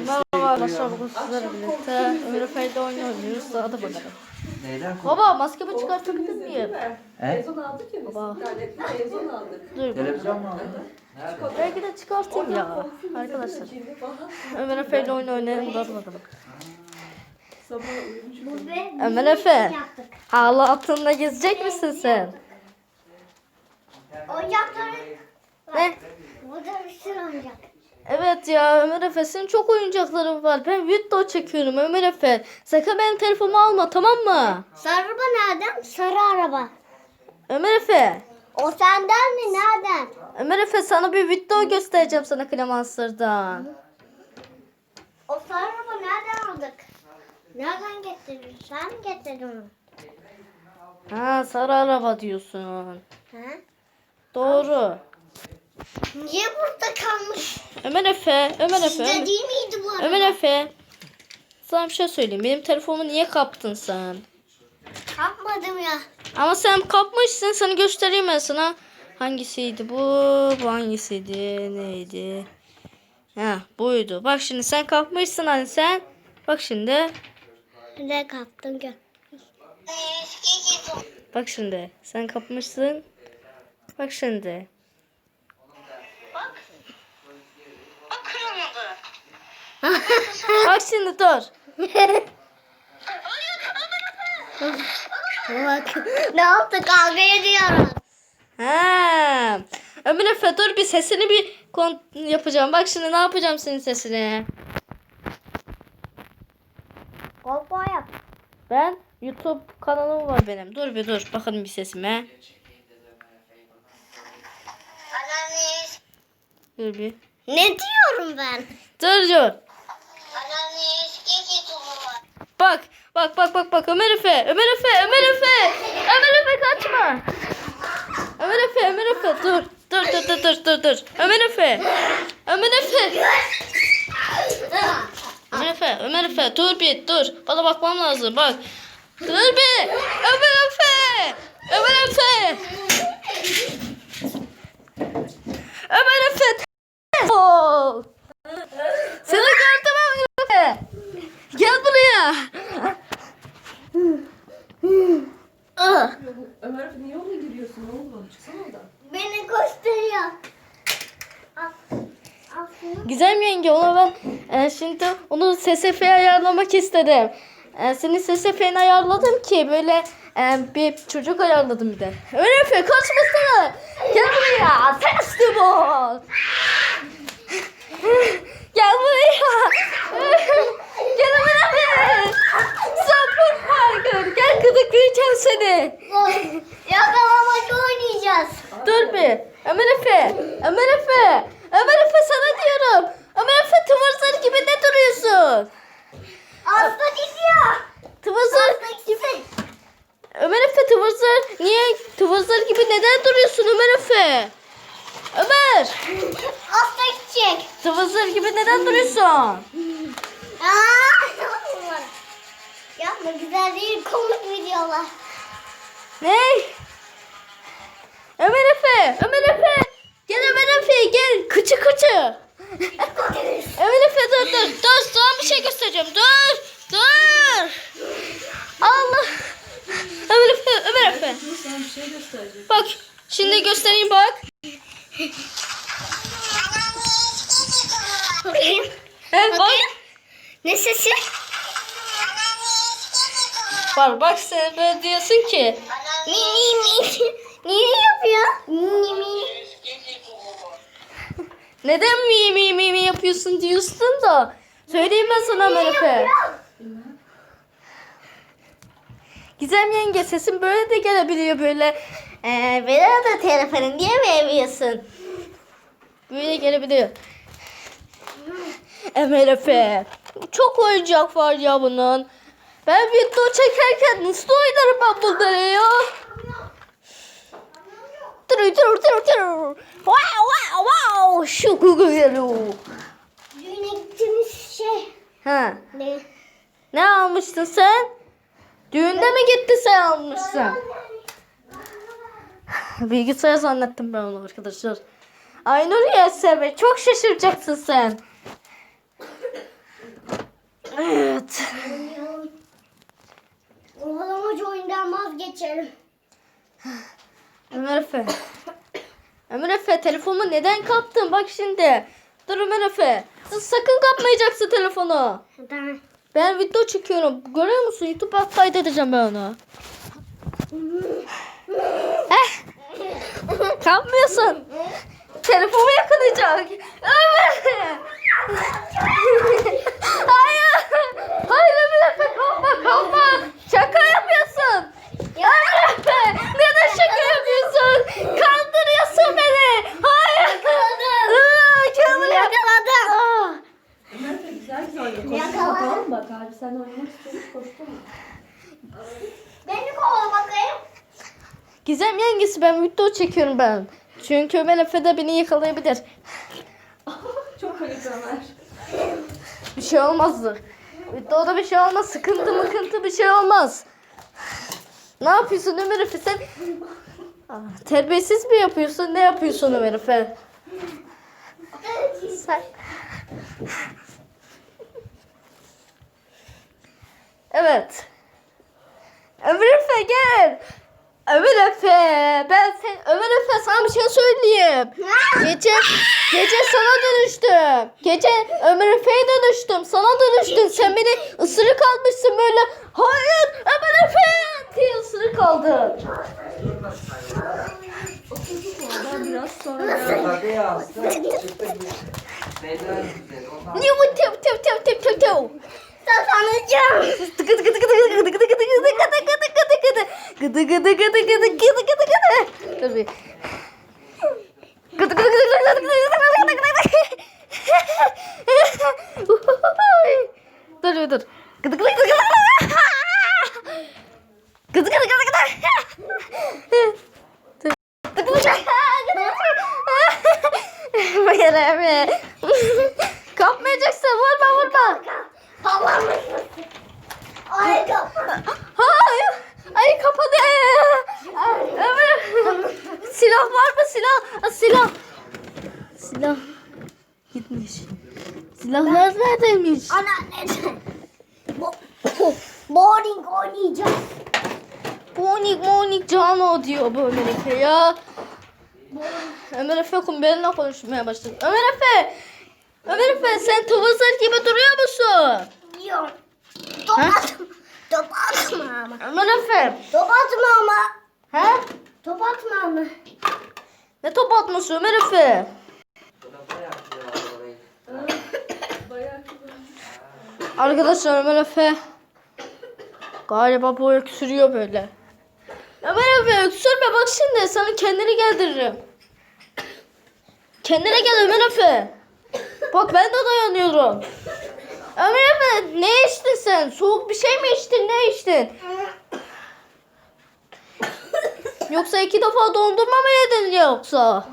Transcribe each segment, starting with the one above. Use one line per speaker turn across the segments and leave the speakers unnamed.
Merhaba arkadaşlar bugün sizlerle birlikte Ömür Efe'yle oynuyoruz. Hadi bakalım.
Neyden
Baba maskemi çıkartabilir miyim?
He?
Televizyon aldık ya biz.
Baba.
Televizyon aldık.
Dur.
Televizyon mu aldın? Nerede?
Belki de çıkartayım ya. Arkadaşlar. Ömer Efe'yle oyun oynayalım. Hadi bakalım.
Sabah uyumuş.
Ömer Efe. Hala altında gezecek misin sen?
Oyuncakları
Ne?
burada bir sürü oyuncak.
Evet ya Ömer Efe senin çok oyuncakların var. Ben video çekiyorum Ömer Efe. Sakın benim telefonumu alma tamam mı?
Sarı araba nereden? Sarı araba.
Ömer Efe.
O senden mi? Nereden?
Ömer Efe sana bir video göstereceğim sana Clemencer'dan.
O sarı araba nereden aldık? Nereden getirdin? Sen mi getirdin onu?
Ha sarı araba diyorsun.
Ha?
Doğru.
Niye burada kalmış?
Ömer Efe, Ömer Efe,
Sizde
Ömer,
değil miydi bu araba?
Ömer Efe. Sana bir şey söyleyeyim. Benim telefonumu niye kaptın sen?
Kapmadım ya.
Ama sen kapmışsın. Seni göstereyim ben sana. Hangisiydi bu? Bu hangisiydi? Neydi? Ha buydu. Bak şimdi sen kapmışsın hani sen. Bak şimdi.
Ne kaptın gör.
Bak şimdi. Sen kapmışsın. Bak şimdi. Bak şimdi dur.
Bak ne yaptık kavga ediyoruz.
Ha. Ömer Efe dur bir sesini bir yapacağım. Bak şimdi ne yapacağım senin sesini.
Kolpa yap.
Ben YouTube kanalım var benim. Dur bir dur. Bakın bir sesime. Dur bir.
Ne diyorum ben?
Dur dur. Bak. Bak bak bak bak Ömer Efe. Ömer Efe. Ömer Efe. Ömer Efe kaçma. Ömer Efe. Ömer Efe. Dur. Dur dur dur dur dur dur. Ömer Efe. Ömer Efe. Ömer Efe. Ömer Efe. Dur bir dur. Bana bakmam lazım. Bak. Dur bir. Ömer Efe. Ömer Efe. Ömer Efe. Oo. Seni gördüm Ömer Efe. Gel buraya. Ah.
Ömer niye ona giriyorsun? Ne oldu? Çıksana oradan.
Beni gösteriyor.
Güzel mi yenge? Ona ben e, şimdi onu SSF'ye ayarlamak istedim. E, senin SSF'ni ayarladım ki böyle e, bir çocuk ayarladım bir de. Ömer Efe kaçmasana. Gel buraya. Teslim ol. Gel buraya. Gel Efe. Sapık Parker. Gıdıklayacağım seni.
Yakalamaç oynayacağız.
Dur bir. Ömer Efe. Ömer Efe. Ömer Efe sana diyorum. Ömer Efe tıvırzır gibi ne duruyorsun?
Aslı gidiyor.
Tıvırzır gibi. Ömer Efe tıvırzır. Niye tıvırzır gibi neden duruyorsun Ömer Efe? Ömer.
Aslı gidecek.
Tıvırzır gibi neden duruyorsun?
Aa, Yapma güzel değil komik videolar.
Ne? Ömer Efe. Ömer Efe. Gel Ömer Efe gel. Kıçı kıçı. Ömer Efe dur dur. Dur sana bir şey göstereceğim. Dur. Dur. Allah. Ömer Efe. Ömer Efe.
Dur sana bir şey göstereceğim.
Bak. Şimdi göstereyim bak.
Bakayım.
Evet bak.
Ne sesi?
Var bak sen böyle diyorsun ki.
Mi mi mi. Niye yapıyor? Mi mi.
Neden mi mi mi mi yapıyorsun diyorsun da. Söyleyeyim ben sana Ömer Efe. Gizem yenge sesin böyle de gelebiliyor böyle. Ee, bana da telefonu niye vermiyorsun? Böyle gelebiliyor. Ömer Efe. Çok oyuncak var ya bunun. Ben video çekerken nasıl oynarım ben bunları ya? Dur dur dur dur. Wow wow wow. Şu gugulu.
Düğüne gittiğimiz şey.
Ha.
Ne?
Ne almıştın sen? Düğünde mi gitti sen almışsın? Bilgisayar zannettim ben onu arkadaşlar. Aynur Yeseme çok şaşıracaksın sen koca oyundan vazgeçelim. Ömer Efe. Ömer Efe telefonu neden kaptın? Bak şimdi. Dur Ömer Efe. Sakın kapmayacaksın telefonu.
Tamam.
Ben video çekiyorum. Görüyor musun? YouTube'a kaydedeceğim ben onu. eh. Kapmıyorsun. Telefonu yakalayacak. Ömer. Hayır. Gizem yengesi ben video çekiyorum ben. Çünkü Ömer Efe de beni yakalayabilir.
Çok ayıp Ömer.
Bir şey olmazdı. Videoda bir şey olmaz. Sıkıntı mıkıntı bir şey olmaz. Ne yapıyorsun Ömer Efe sen? Aa, terbiyesiz mi yapıyorsun? Ne yapıyorsun Ömer Efe? Sen... Evet. Ömer Efe gel. Ömer Efe. Ben sen Ömer Efe sana bir şey söyleyeyim. Gece gece sana dönüştüm. Gece Ömer Efe'ye dönüştüm. Sana dönüştüm. Sen beni ısırık almışsın böyle. Hayır Ömer Efe diye ısırık aldın.
Biraz sonra.
Niye bu tev tev tev tev tev tev.
Kazanacağım.
Tıkı tıkı tıkı tıkı tıkı tıkı tıkı tıkı tıkı tıkı tıkı tıkı tıkı tıkı tıkı tıkı tıkı tıkı Dur bir. Gıdı gıdı gıdı gıdı gıdı gıdı gıdı gıdı gıdı. Dur bir dur. Gıdı gıdı gıdı gıdı. Gıdı gıdı gıdı gıdı. Gıdı gıdı gıdı. Abi. Kapmayacaksın vurma vurma.
Ay.
Hayır. Ay kapadı. Ömer. Silah var mı silah? Ha, Silah. Silah. Gitmiş. Silahlar neredeymiş?
Anneanne. Bo bowling oynayacağız.
Monik monik cano diyor bu Ömer Efe ya. Ömer Efe kum benimle konuşmaya başladı. Ömer Efe. Ömer Efe sen tavızlar gibi duruyor musun?
Yok. Top atma. Top atma ama.
Ömer Efe.
Top atma ama.
He?
Top atma ama.
Ne top atması Ömer Efe? Arkadaşlar Ömer Efe galiba bu öksürüyor böyle. Ömer Efe öksürme bak şimdi sana kendini geldiririm. Kendine gel Ömer Efe. Bak ben de dayanıyorum. Ömer Efe ne içtin sen? Soğuk bir şey mi içtin? Ne içtin? Yoksa iki defa dondurma mı yedin yoksa?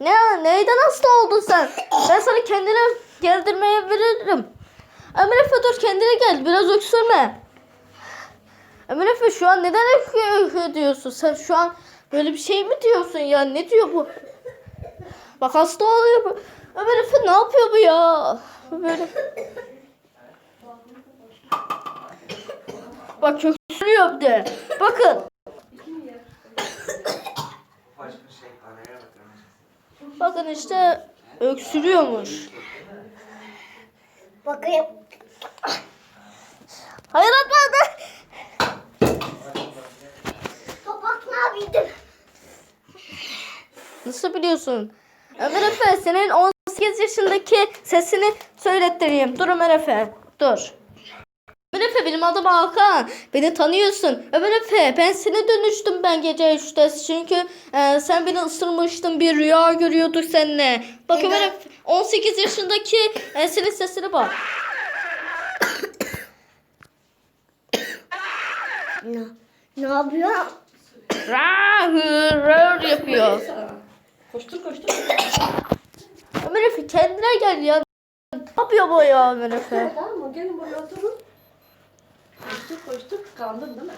Ne, neyden hasta oldun sen? Ben sana kendine geldirmeye veririm. Ömer Efe dur kendine gel. Biraz öksürme. Ömer Efe şu an neden öykü diyorsun? Sen şu an böyle bir şey mi diyorsun ya? Ne diyor bu? Bak hasta oluyor bu. Ömer Efe ne yapıyor bu ya? Böyle. Bak köksünü öptü. Bakın. Bakın işte öksürüyormuş.
Bakayım.
Hayır atmadı.
Topak ne yapıyordun?
Nasıl biliyorsun? Ömer Efe senin 10 yaşındaki sesini söylettireyim. Dur Ömer Efe. Dur. Ömer Efe benim adım Hakan. Beni tanıyorsun. Ömer Efe ben seni dönüştüm ben gece 3'te. Çünkü e, sen beni ısırmıştın. Bir rüya görüyorduk seninle. Bak Ömer Efe 18 yaşındaki e, senin sesine bak.
Ne? Ne yapıyor?
Ra hı rör yapıyor.
Koştur koştur.
Ömer Efe kendine gel ya. Ne yapıyor bu ya Ömer?
Gelin buraya oturun. Koştur koştur. Kandın değil mi?